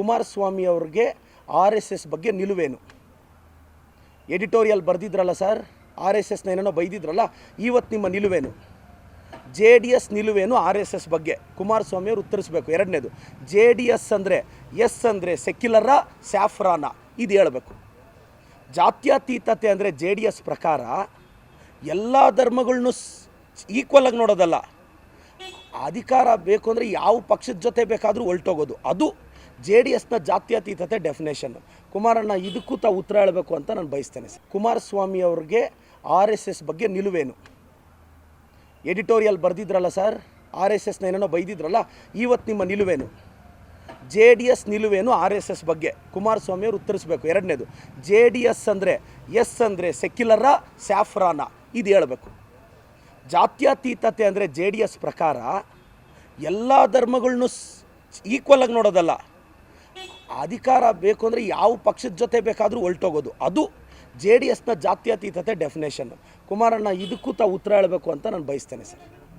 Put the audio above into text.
ಕುಮಾರಸ್ವಾಮಿ ಅವ್ರಿಗೆ R S S ಬಗ್ಗೆ ನಿಲುವೇನು? ಎಡಿಟೋರಿಯಲ್ ಬರೆದಿದ್ರಲ್ಲ ಸರ್, ಆರ್ ಎಸ್ ಎಸ್ನ ಏನೇನೋ ಬೈದಿದ್ರಲ್ಲ ಇವತ್ತು ನಿಮ್ಮ ನಿಲುವೇನು? ಜೆ ಡಿ ಎಸ್ ನಿಲುವೇನು ಆರ್ ಎಸ್ ಎಸ್ ಬಗ್ಗೆ? ಕುಮಾರಸ್ವಾಮಿ ಅವರು ಉತ್ತರಿಸಬೇಕು. ಎರಡನೇದು, ಜೆ ಡಿ ಎಸ್ ಅಂದರೆ ಎಸ್ ಅಂದರೆ ಸೆಕ್ಯುಲರ, ಸ್ಯಾಫ್ರಾನ, ಇದು ಹೇಳಬೇಕು. ಜಾತ್ಯತೀತತೆ ಅಂದರೆ ಜೆ ಡಿ ಎಸ್ ಪ್ರಕಾರ ಎಲ್ಲ ಧರ್ಮಗಳನ್ನೂ ಈಕ್ವಲ್ ಆಗಿ ನೋಡೋದಲ್ಲ. ಅಧಿಕಾರ ಬೇಕು ಅಂದರೆ ಯಾವ ಪಕ್ಷದ ಜೊತೆ ಬೇಕಾದರೂ ಹೊಲ್ಟೋಗೋದು ಅದು ಜೆ ಡಿ ಎಸ್ನ ಜಾತ್ಯತೀತತೆ ಡೆಫಿನೇಷನ್ ಕುಮಾರಣ್ಣ, ಇದಕ್ಕೂ ತಾವು ಉತ್ತರ ಹೇಳಬೇಕು ಅಂತ ನಾನು ಬಯಸ್ತೇನೆ. ಕುಮಾರಸ್ವಾಮಿ ಅವ್ರಿಗೆ ಆರ್ ಎಸ್ ಎಸ್ ಬಗ್ಗೆ ನಿಲುವೇನು? ಎಡಿಟೋರಿಯಲ್ ಬರೆದಿದ್ರಲ್ಲ ಸರ್? ಆರ್ ಎಸ್ ಎಸ್ನ ಏನೇನೋ ಬೈದಿದ್ರಲ್ಲ, ಇವತ್ತು ನಿಮ್ಮ ನಿಲುವೇನು? ಜೆ ಡಿ ಎಸ್ ನಿಲುವೇನು ಆರ್ ಎಸ್ ಎಸ್ ಬಗ್ಗೆ? ಕುಮಾರಸ್ವಾಮಿ ಅವರು ಉತ್ತರಿಸಬೇಕು. ಎರಡನೇದು, ಜೆ ಡಿ ಎಸ್ ಅಂದರೆ ಎಸ್ ಅಂದರೆ ಸೆಕ್ಯುಲರ ಸ್ಯಾಫ್ರಾನ ಇದು ಹೇಳಬೇಕು. ಜಾತ್ಯತೀತತೆ ಅಂದರೆ ಜೆ ಡಿ ಎಸ್ ಪ್ರಕಾರ ಎಲ್ಲ ಧರ್ಮಗಳನ್ನು ಈಕ್ವಲ್ ಆಗಿ ನೋಡೋದಲ್ಲ. ಅಧಿಕಾರ ಬೇಕು ಅಂದರೆ ಯಾವ ಪಕ್ಷದ ಜೊತೆ ಬೇಕಾದರೂ ಹೊಲ್ಟೋಗೋದು ಅದು ಜೆ ಡಿ ಎಸ್ನ ಜಾತ್ಯತೀತತೆ ಡೆಫಿನೇಷನ್ ಕುಮಾರಣ್ಣ ಇದಕ್ಕೂ ತಾವು ಉತ್ತರ ಹೇಳಬೇಕು ಅಂತ ನಾನು ಬಯಸ್ತೇನೆ ಸರ್.